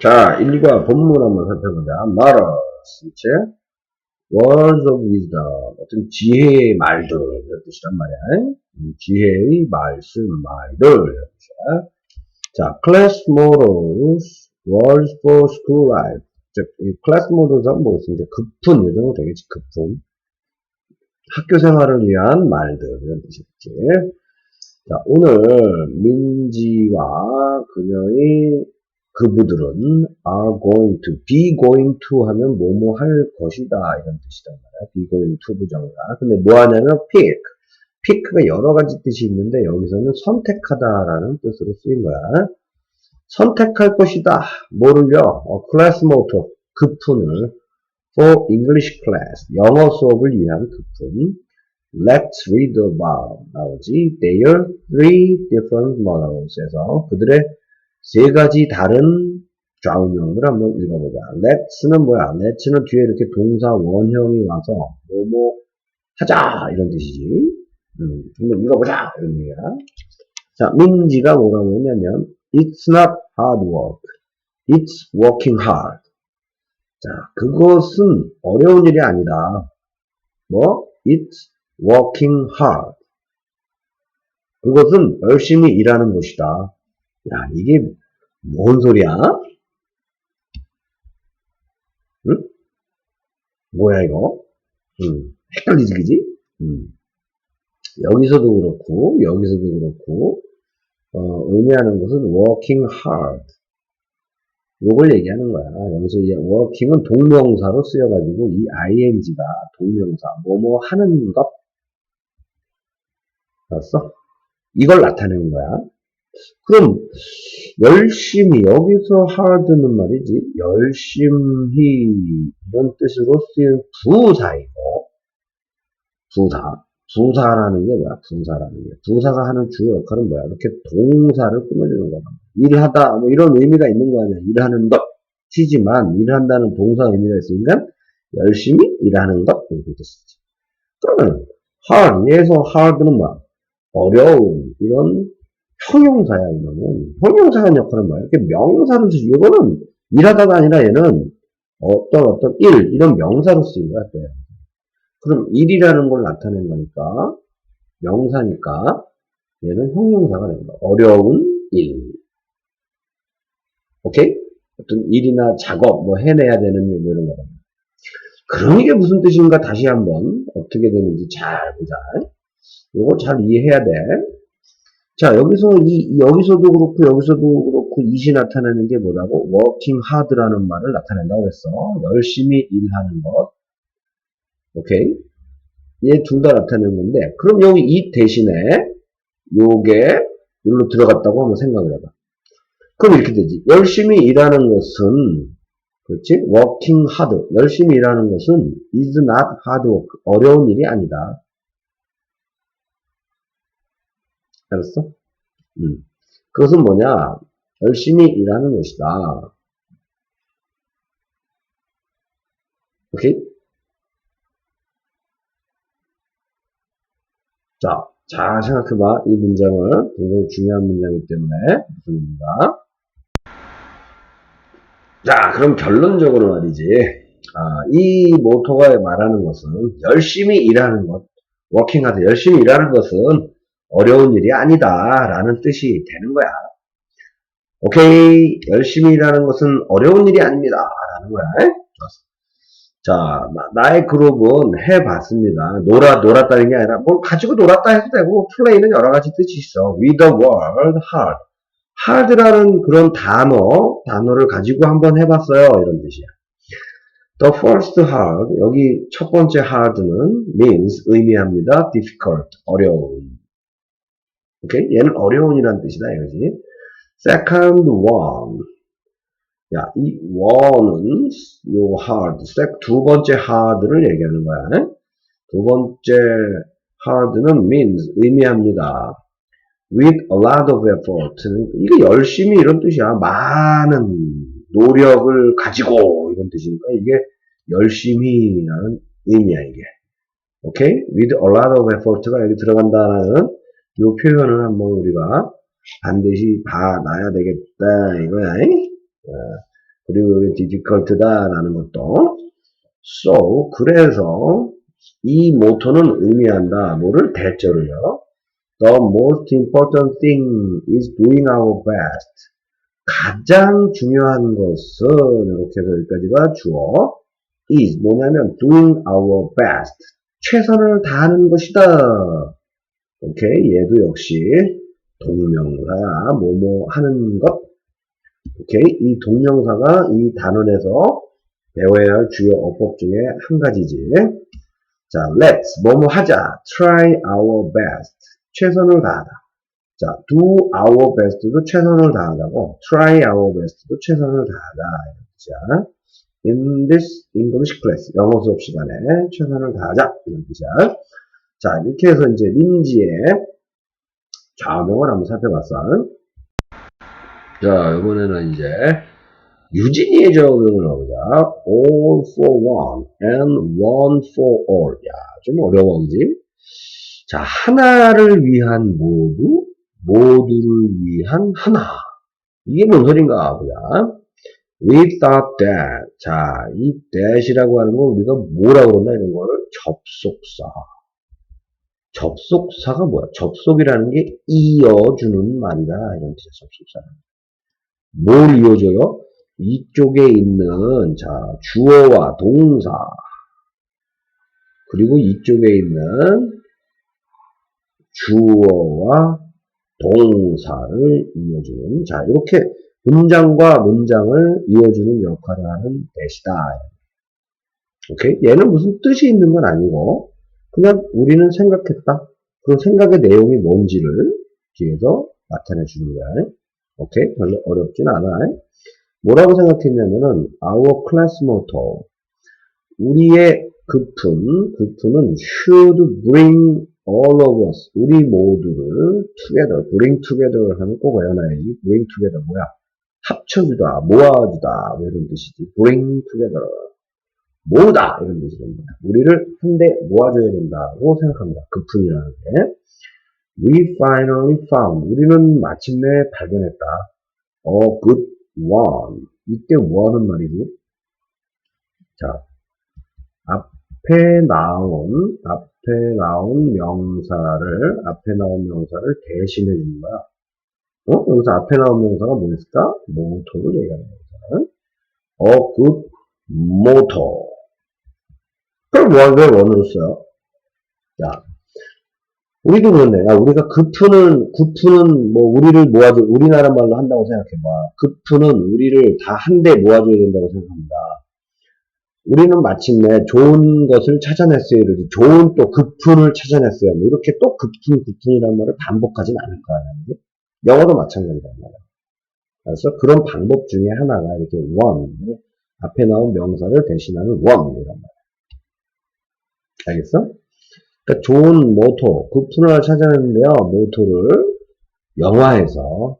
자, 1과 본문 한번 살펴보자. Matters, 그치? Words of wisdom. 어떤 지혜의 말들. 이런 뜻이란 말이야. 음, 지혜의 말씀, 말들. 이런 뜻이야. 자, class mottos, words for school life. 즉, 이 class mottos는 뭐겠어? 이제 급품, 이런 거 되겠지, 급품. 학교 생활을 위한 말들. 이런 뜻이겠지. 자, 오늘 민지와 그녀의 그부들은 are going to, be going to 하면 뭐뭐 할 것이다 이런 뜻이단 말이야. be going to 부정이다. 근데 뭐 하냐면 pick. pick가 여러 가지 뜻이 있는데 여기서는 선택하다라는 뜻으로 쓰인 거야. 선택할 것이다. 뭐를요? 어, class motto. 급fun을 for English class. 영어 수업을 위한 급품. Let's read about 나오지. There three different models에서 그들의 세 가지 다른 좌우명을 한번 읽어보자. Let's는 뭐야? Let's는 뒤에 이렇게 동사 원형이 와서 뭐뭐 하자 이런 뜻이지. 음, 한번 읽어보자 이런 얘기야. 자, 민지가 뭐라고 했냐면 It's not hard work. It's working hard. 자, 그것은 어려운 일이 아니다. 뭐? It's working hard. 그것은 열심히 일하는 것이다. 야, 이게 뭔 소리야? 응? 뭐야, 이거? 응. 헷갈리지, 그지? 응. 여기서도 그렇고, 여기서도 그렇고, 어, 의미하는 것은 working hard. 요걸 얘기하는 거야. 여기서 이제 working은 동명사로 쓰여가지고 이 ing가 동명사, 뭐뭐 하는 것. 알았어? 이걸 나타내는 거야. 그럼 열심히 여기서 hard는 말이지 열심히 이런 뜻으로 쓰인 부사이고 부사 부사라는 게 뭐야? 부사라는 게. 부사가 하는 주요 역할은 뭐야? 이렇게 동사를 꾸며주는 거야 일하다 뭐 이런 의미가 있는 거 아니야? 일하는 것이지만 일한다는 동사 의미가 있으니까 열심히 일하는 것. 이렇게 뜻이지. 그러면 hard 얘에서 hard는 뭐야? 어려운 이런 형용사야, 이거는. 형용사가 하는 역할은 뭐야? 이렇게 명사로 쓰지. 이거는 일하다가 아니라 얘는 어떤 어떤 일, 이런 명사로 쓰인 거야, 또. 그럼 일이라는 걸 나타낸 거니까, 명사니까, 얘는 형용사가 거야. 어려운 일. 오케이? 어떤 일이나 작업, 뭐 해내야 되는 일, 뭐 이런 거. 그럼 이게 무슨 뜻인가 다시 한번 어떻게 되는지 잘 보자. 이거 잘 이해해야 돼. 자, 여기서 이, 여기서도 그렇고, 여기서도 그렇고, 이시 나타내는 게 뭐라고? working hard라는 말을 나타낸다고 했어. 열심히 일하는 것. 오케이? 얘 둘 다 나타내는 건데, 그럼 여기 이 대신에, 요게, 여기로 들어갔다고 한번 생각을 해봐. 그럼 이렇게 되지. 열심히 일하는 것은, 그렇지? working hard. 열심히 일하는 것은 is not hard work. 어려운 일이 아니다. 알았어? 음. 그것은 뭐냐? 열심히 일하는 것이다. 오케이? 자, 잘 생각해봐. 이 문장을 굉장히 중요한 문장이기 때문에 무슨 의미인가? 자, 그럼 결론적으로 말이지. 아, 이 모토가 말하는 것은 열심히 일하는 것, 워킹하다 열심히 일하는 것은 어려운 일이 아니다 라는 뜻이 되는 거야. 오케이 열심히 일하는 것은 어려운 일이 아닙니다 라는 거야. 자 나의 그룹은 해봤습니다. 놀아 놀았다는 게 아니라 뭘 가지고 놀았다 해도 되고 플레이는 여러 가지 뜻이 있어. With the word hard. hard라는 그런 단어 단어를 가지고 한번 해봤어요 이런 뜻이야. The first hard 여기 첫 번째 hard는 means 의미합니다. difficult 어려운 오케이? 얘는 어려운이라는 뜻이다, 이거지. second one. 야, 이 one은 요 hard, 두 번째 hard를 얘기하는 거야. 두 번째 hard는 means, 의미합니다. with a lot of effort. 이게 열심히 이런 뜻이야. 많은 노력을 가지고 이런 뜻이니까 이게 열심히라는 의미야, 이게. 오케이? with a lot of effort가 여기 들어간다는 이 표현을 한번 우리가 반드시 봐놔야 되겠다 이거야. 어, 그리고 여기 difficult다라는 것도. So, 그래서 이 모토는 의미한다. 뭐를? 대절을요. The most important thing is doing our best. 가장 중요한 것은 이렇게 해서 여기까지가 주어 is 뭐냐면 doing our best 최선을 다하는 것이다. 오케이 얘도 역시 동명사야 뭐뭐 하는 것 오케이 이 동명사가 이 단원에서 배워야 할 주요 어법 중에 한 가지지. 자, let's 뭐뭐 하자. try our best. 최선을 다하다. 자, do our best도 최선을 다하다고, try our best도 최선을 다하다. 뜻이야. in this English class. 영어 수업 시간에 최선을 다하자. 이런 뜻이야. 자, 이렇게 해서 이제 린지의 좌명을 한번 살펴봤어. 자, 이번에는 이제 유진이의 좌우명을 해보자. all for one and one for all. 야, 좀 어려워, 그지? 자, 하나를 위한 모두, 모두를 위한 하나. 이게 뭔 소린가 보자. We thought that. 자, 이 that이라고 하는 건 우리가 뭐라고 그러나 이런 거를 접속사. 접속사가 뭐야? 접속이라는 게 이어주는 말이다. 이런 뜻이야, 접속사는. 뭘 이어줘요? 이쪽에 있는, 자, 주어와 동사. 그리고 이쪽에 있는 주어와 동사를 이어주는 자 이렇게 문장과 문장을 이어주는 역할을 하는 대시다. 오케이 얘는 무슨 뜻이 있는 건 아니고 그냥 우리는 생각했다. 그 생각의 내용이 뭔지를 뒤에서 나타내 주는 거야. 오케이 별로 어렵진 않아. 뭐라고 생각했냐면은 our class motto 우리의 급품 급품은 should bring all of us, 우리 모두를 together, bring together 하면 꼭 외워놔야지. bring together 뭐야? 합쳐주다, 모아주다, 뭐 이런 뜻이지. bring together. 모으다, 이런 뜻이란 말이야. 우리를 한데 모아줘야 된다고 생각합니다. 급품이라는 게. We finally found. 우리는 마침내 발견했다. A good one. 이때 one은 말이지. 자, 앞에 나온, 앞에 나온 명사를, 앞에 나온 명사를 대신해 주는 거야. 어? 여기서 앞에 나온 명사가 뭐였을까? 모토를 얘기하는 명사는. A good motor. 그럼 원, 왜 원으로 써요? 자, 우리도 그런데, 야, 우리가 급푸는, 급푸는, 뭐, 우리를 모아줘, 우리나라 말로 한다고 생각해봐. 급푸는 우리를 다 한데 모아줘야 된다고 생각합니다. 우리는 마침내 좋은 것을 찾아냈어요. 이러지. 좋은 또 급fun을 찾아냈어요. 뭐 이렇게 또 급품, 급fun이라는 말을 반복하진 않을 거야. 영어도 마찬가지란 말이야. 그래서 그런 방법 중에 하나가 이렇게 one. 앞에 나온 명사를 대신하는 one. 이란 말이야. 알겠어? 그러니까 좋은 모토, 급fun을 찾아냈는데요. 모토를 영화에서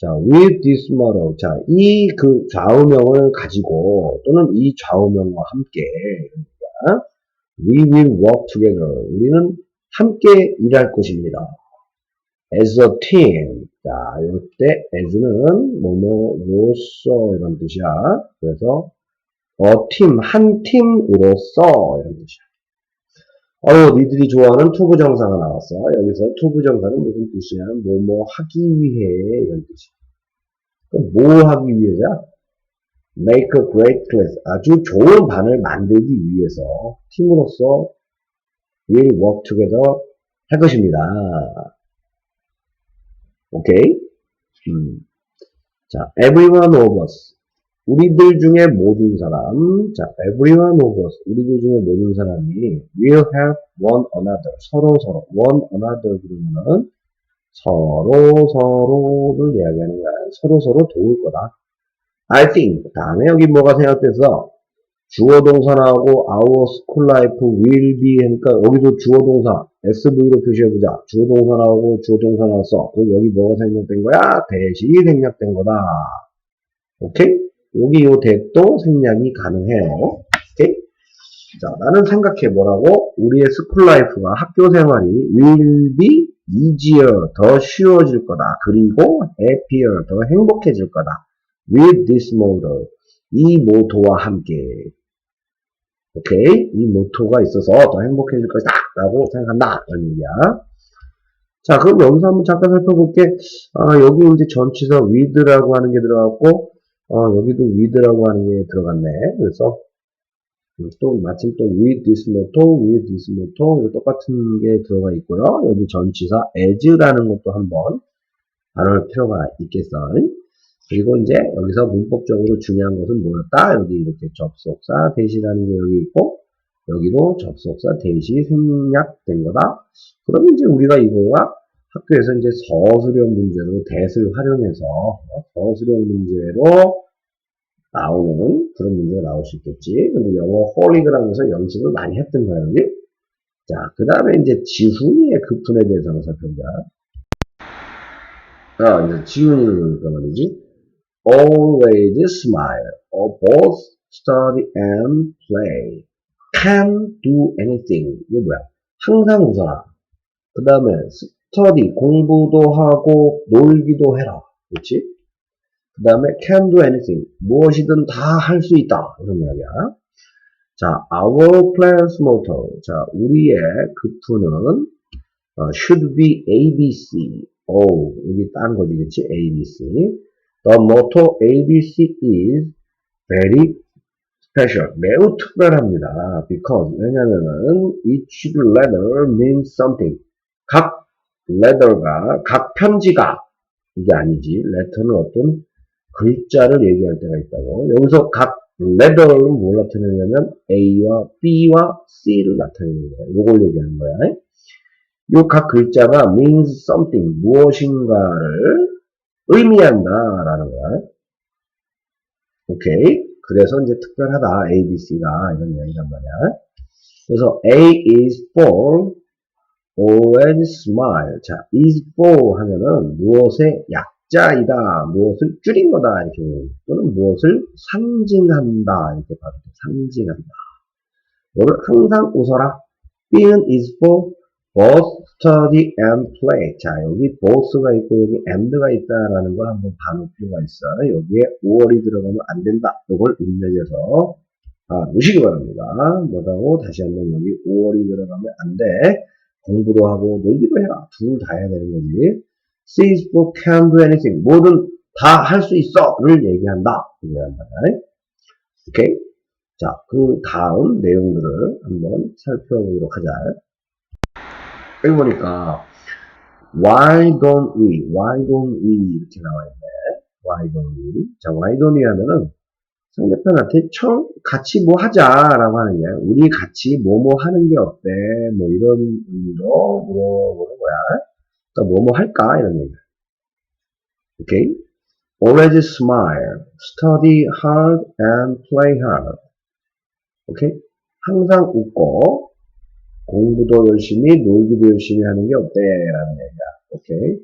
자, with this model. 자, 이 그 좌우명을 가지고 또는 이 좌우명과 함께 그러니까 we will work together. 우리는 함께 일할 것입니다. as a team. 자, 이때 as는 뭐뭐 로서 이런 뜻이야. 그래서 a team 한 팀으로서 이런 뜻이야. 어유 니들이 좋아하는 투부정사가 나왔어. 여기서 투부정사는 무슨 뜻이냐? 뭐, 뭐, 하기 위해, 이런 뜻이야. 그럼 뭐 하기 위해자? make a great class. 아주 좋은 반을 만들기 위해서 팀으로서 will work together 할 것입니다. 오케이? 음. 자, everyone of us. 우리들 중에 모든 사람, 자, everyone of us, 우리들 중에 모든 사람이 will help one another, 서로 서로, one another 그러면은 서로 서로를 이야기하는 거야. 서로 서로 도울 거다. I think 다음에 여기 뭐가 생각돼서 주어 동사 나오고 our school life will be 하니까 여기도 주어 동사 SV로 표시해보자. 주어 동사 나오고 주어 동사 나왔어. 그럼 여기 뭐가 생략된 거야? 대시 생략된 거다. 오케이? 여기 요 대도 생략이 가능해요. 오케이? 자, 나는 생각해 뭐라고? 우리의 스쿨 라이프가 학교 생활이 will be easier, 더 쉬워질 거다. 그리고 happier, 더 행복해질 거다. with this model. 이 모토와 함께 오케이 이 모토가 있어서 더 행복해질 것이다 라고 생각한다 라는 얘기야 자 그럼 여기서 한번 잠깐 살펴볼게 아 여기 이제 전치사 with라고 하는 게 들어갔고 어 여기도 with라고 하는 게 들어갔네 그래서 또 마침 또 with this motto, with this motto 똑같은 게 들어가 있고요. 여기 전치사 as라는 것도 한번 다룰 필요가 있겠어. 그리고 이제 여기서 문법적으로 중요한 것은 뭐였다? 여기 이렇게 접속사 대시라는 게 여기 있고 여기도 접속사 대시 생략된 거다. 그러면 이제 우리가 이거가 학교에서 이제 서술형 문제로 대을 활용해서 서술형 문제로 나오는 그런 문제가 나올 수 있겠지. 근데 영어 홀리그라면서 연습을 많이 했던 거야, 여기. 자, 그 다음에 이제 지훈이의 급분에 대해서 한번 살펴보자. 아, 이제 지훈이를 보니까 말이지. Always smile, or both study and play. Can do anything. 이게 뭐야? 항상 웃어라. 그 다음에 study, 공부도 하고 놀기도 해라. 그렇지? 그 다음에 can do anything. 무엇이든 다 할 수 있다. 이런 이야기야. 자, our class motto. 자, 우리의 급푸는 어, should be ABC. 오, 여기 딴 거지, 그치? ABC. The motto ABC is very special. 매우 특별합니다. Because, 왜냐면은 each letter means something. 각 letter가, 각 편지가, 이게 아니지. letter는 어떤 글자를 얘기할 때가 있다고. 여기서 각 레더는 뭘 나타내냐면 A와 B와 C를 나타내는 거야. 이걸 얘기하는 거야. 이각 글자가 means something, 무엇인가를 의미한다 라는 거야. 오케이. 그래서 이제 특별하다. A, B, C가 이런 이야기란 말이야. 그래서 A is for always smile. 자, is for 하면은 무엇의 약 약자이다, 무엇을 줄인 거다, 이렇게, 또는 무엇을 상징한다, 이렇게 봐도 돼. 상징한다. 뭐를 항상 웃어라. B는 is for both study and play. 자, 여기 both가 있고, 여기 and가 있다라는 걸 한번 봐놓을 필요가 있어. 여기에 5월이 들어가면 안 된다. 이걸 입력해서, 아, 놓으시기 바랍니다. 뭐라고? 다시 한번 여기 5월이 들어가면 안 돼. 공부도 하고 놀기도 해라. 둘 다 해야 되는 거지. sees book can do anything. 뭐든 다 할 수 있어를 얘기한다. 얘기한다. 오케이? 자, 그 다음 내용들을 한번 살펴보도록 하자. 여기 보니까 why don't we, why don't we 이렇게 나와 있네. why don't we. 자, why don't we 하면은 상대편한테 청 같이 뭐 하자라고 하는 게 우리 같이 뭐뭐 하는 게 어때? 뭐 이런 의미로 물어보는 거야. 그러니까 뭐뭐 할까? 이런 얘기. 오케이? Always smile, study hard and play hard. 오케이? 항상 웃고 공부도 열심히 놀기도 열심히 하는 게 어때? 라는 얘기야. 오케이?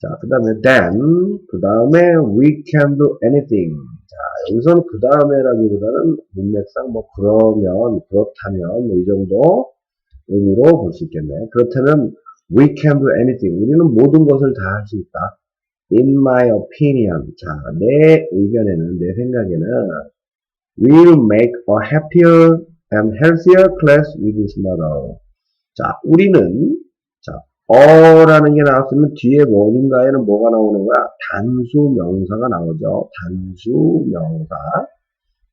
자, 그 다음에 then, 그 다음에 we can do anything. 자, 여기서는 그 다음에라기보다는 문맥상 뭐 그러면, 그렇다면 뭐 이 정도 의미로 볼 수 있겠네. 그렇다면 We can do anything. 우리는 모든 것을 다 할 수 있다. In my opinion. 자, 내 의견에는, 내 생각에는 We'll make a happier and healthier class with this model. 자, 우리는 자, 어라는 게 나왔으면 뒤에 뭐 어딘가에는 뭐가 나오는 거야? 단수 명사가 나오죠. 단수 명사.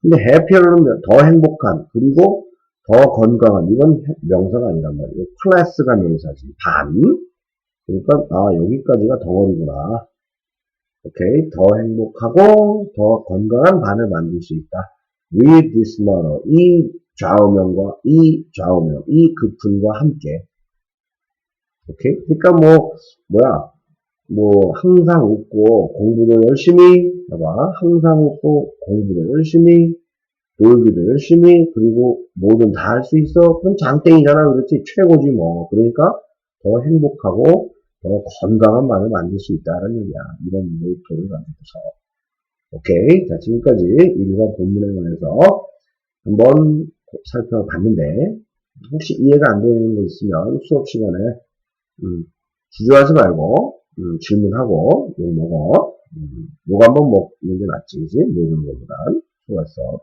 근데 happier는 더 행복한 그리고 더 건강한 이건 명사가 아니란 말이에요. 클래스가 명사지. 반. 그러니까 아 여기까지가 덩어리구나. 오케이 더 행복하고 더 건강한 반을 만들 수 있다. With this model 이 좌우명과 이 좌우명 이 급분과 함께 오케이? 그러니까 뭐 뭐야? 뭐 항상 웃고 공부도 열심히 봐봐. 항상 웃고 공부도 열심히 놀기도 열심히 그리고 뭐든 다 할 수 있어. 그럼 장땡이잖아. 그렇지? 최고지 뭐. 그러니까 더 행복하고 더 건강한 마음을 만들 수 있다는 얘기야. 이런 모토를 가지고서. 오케이? 자 지금까지 일반 본문에 관해서 한번 살펴봤는데 혹시 이해가 안 되는 거 있으면 수업 시간에 음, 주저하지 말고 음, 질문하고 요거 먹어. 음, 요거 한번 먹는 게 낫지 그지? 모르는 것보단. 좋았어.